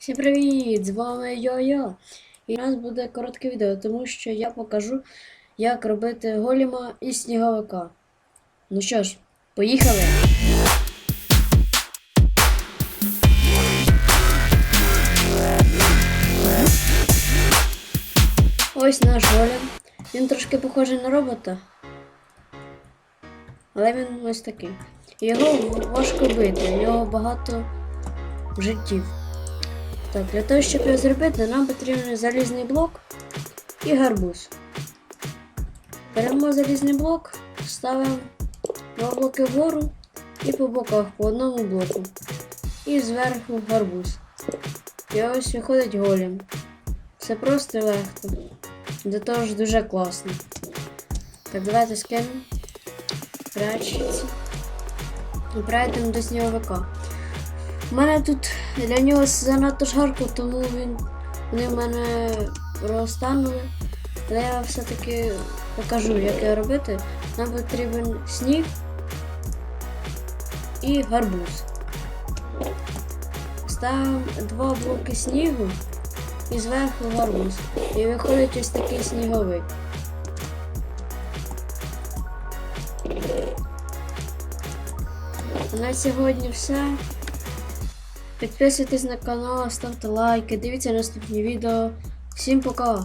Всім привіт! З вами Йо-Йо. І у нас буде коротке відео, тому що я покажу, як робити голіма із сніговика. Ну що ж, поїхали! Ось наш голім. Він трошки похожий на робота. Але він ось такий. Його важко бити, у нього багато життів. Так, для того, щоб його зробити, нам потрібен залізний блок і гарбуз. Беремо залізний блок, ставимо два блоки вгору і по боках по одному блоку. І зверху гарбуз. І ось виходить голім. Це просто легко. До того ж дуже класно. Так, давайте скинемо. Прячеться. І прийдемо до сніговика. У мене тут для нього занадто жарко, тому він вони в мене розтанули. Але я все-таки покажу, як його робити. Нам потрібен сніг і гарбуз. Ставимо два блоки снігу і зверху гарбуз. І виходить ось такий сніговик. На сьогодні все. Підписуйтесь на канал, ставте лайки, дивіться наступні відео. Всім пока!